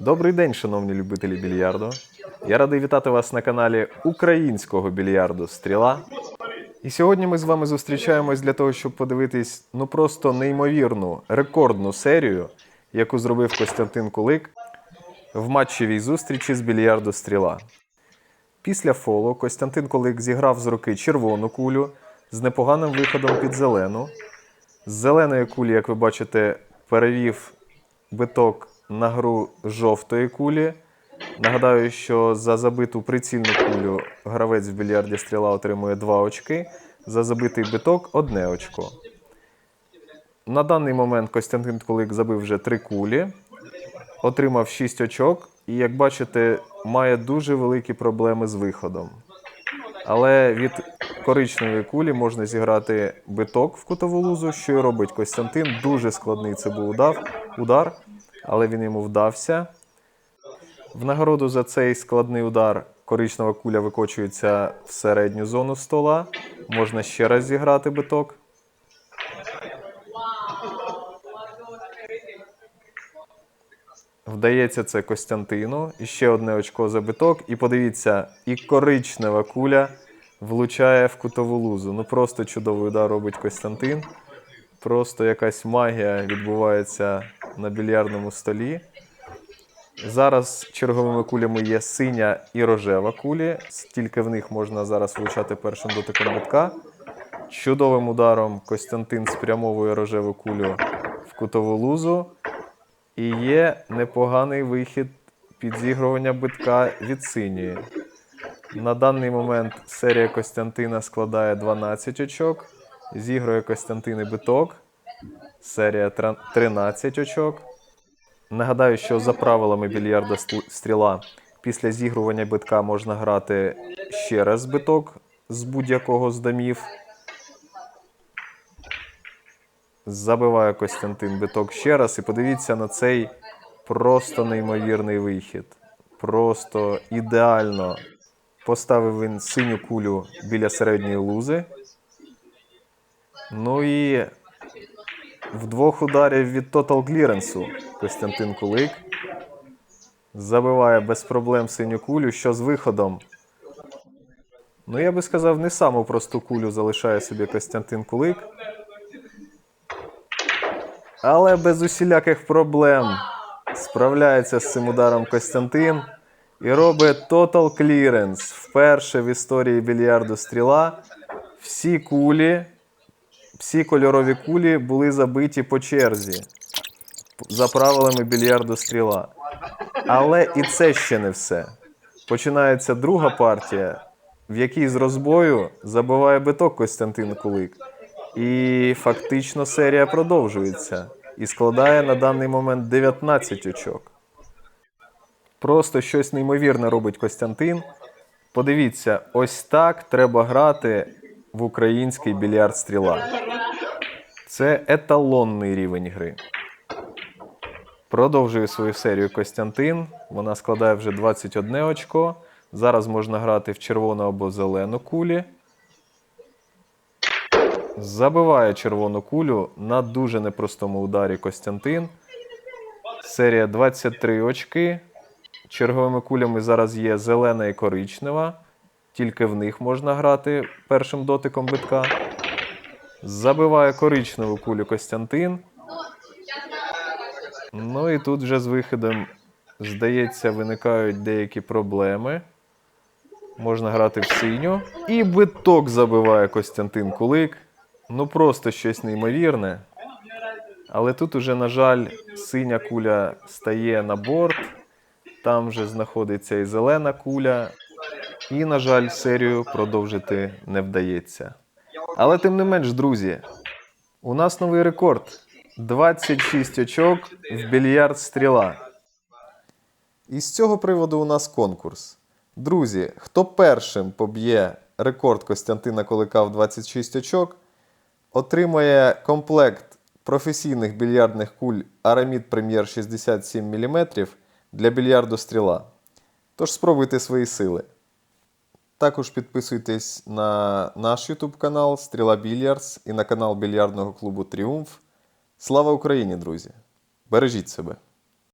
Добрий день, шановні любителі більярду. Я радий вітати вас на каналі українського більярду Стріла. І сьогодні ми з вами зустрічаємось для того, щоб подивитись ну просто неймовірну рекордну серію, яку зробив Костянтин Кулик в матчевій зустрічі з більярду Стріла. Після фолу Костянтин Кулик зіграв з руки червону кулю з непоганим виходом під зелену. З зеленої кулі, як ви бачите, перевів биток на гру жовтої кулі. Нагадаю, що за забиту прицільну кулю гравець в більярді стріла отримує 2 очки, за забитий биток 1 очко. На даний момент Костянтин Кулик забив вже 3 кулі, отримав 6 очок і, як бачите, має дуже великі проблеми з виходом. Але від коричневої кулі можна зіграти биток в кутову лузу, що і робить Костянтин. Дуже складний це був удар, але він йому вдався. В нагороду за цей складний удар коричнева куля викочується в середню зону стола. Можна ще раз зіграти биток. Вдається це Костянтину. І ще одне очко за биток. І подивіться, і коричнева куля влучає в кутову лузу. Ну просто чудовий удар робить Костянтин. Просто якась магія відбувається на більярдному столі. Зараз черговими кулями є синя і рожева кулі. Тільки в них можна зараз влучати першим дотиком битка. Чудовим ударом Костянтин спрямовує рожеву кулю в кутову лузу. І є непоганий вихід підзігрування битка від синьої. На даний момент серія Костянтина складає 12 очок. Зігрує Костянтин і биток. Серія 13 очок. Нагадаю, що за правилами більярда стріла після зігрування битка можна грати ще раз биток з будь-якого з домів. Забиває Костянтин биток ще раз і подивіться на цей просто неймовірний вихід. Просто ідеально поставив він синю кулю біля середньої лузи. Ну і в двох ударів від Total Clearance Костянтин Кулик забиває без проблем синю кулю, що з виходом. Ну, я би сказав, не саму просту кулю залишає собі Костянтин Кулик. Але без усіляких проблем справляється з цим ударом Костянтин і робить Total Clearance. Вперше в історії більярду стріла всі кулі, всі кольорові кулі були забиті по черзі за правилами більярду стріла. Але і це ще не все. Починається друга партія, в якій з розбою забиває биток Костянтин Кулик. І фактично серія продовжується і складає на даний момент 19 очок. Просто щось неймовірне робить Костянтин. Подивіться, ось так треба грати в український більярд стріла. Це еталонний рівень гри. Продовжує свою серію Костянтин. Вона складає вже 21 очко. Зараз можна грати в червону або зелену кулі. Забиває червону кулю на дуже непростому ударі Костянтин. Серія 23 очки. Черговими кулями зараз є зелена і коричнева. Тільки в них можна грати першим дотиком битка. Забиває коричневу кулю Костянтин. Ну і тут вже з виходом, здається, виникають деякі проблеми. Можна грати в синю. І биток забиває Костянтин Кулик. Ну просто щось неймовірне. Але тут уже, на жаль, синя куля стає на борт. Там вже знаходиться і зелена куля. І, на жаль, серію продовжити не вдається. Але тим не менш, друзі, у нас новий рекорд: 26 очок в більярд стріла. І з цього приводу у нас конкурс. Друзі, хто першим поб'є рекорд Костянтина Кулика в 26 очок, отримає комплект професійних більярдних куль Aramid Premier 67 мм для більярду стріла. Тож спробуйте свої сили. Також підписуйтесь на наш YouTube канал Стріла Більярдс і на канал більярдного клубу Тріумф. Слава Україні, друзі! Бережіть себе!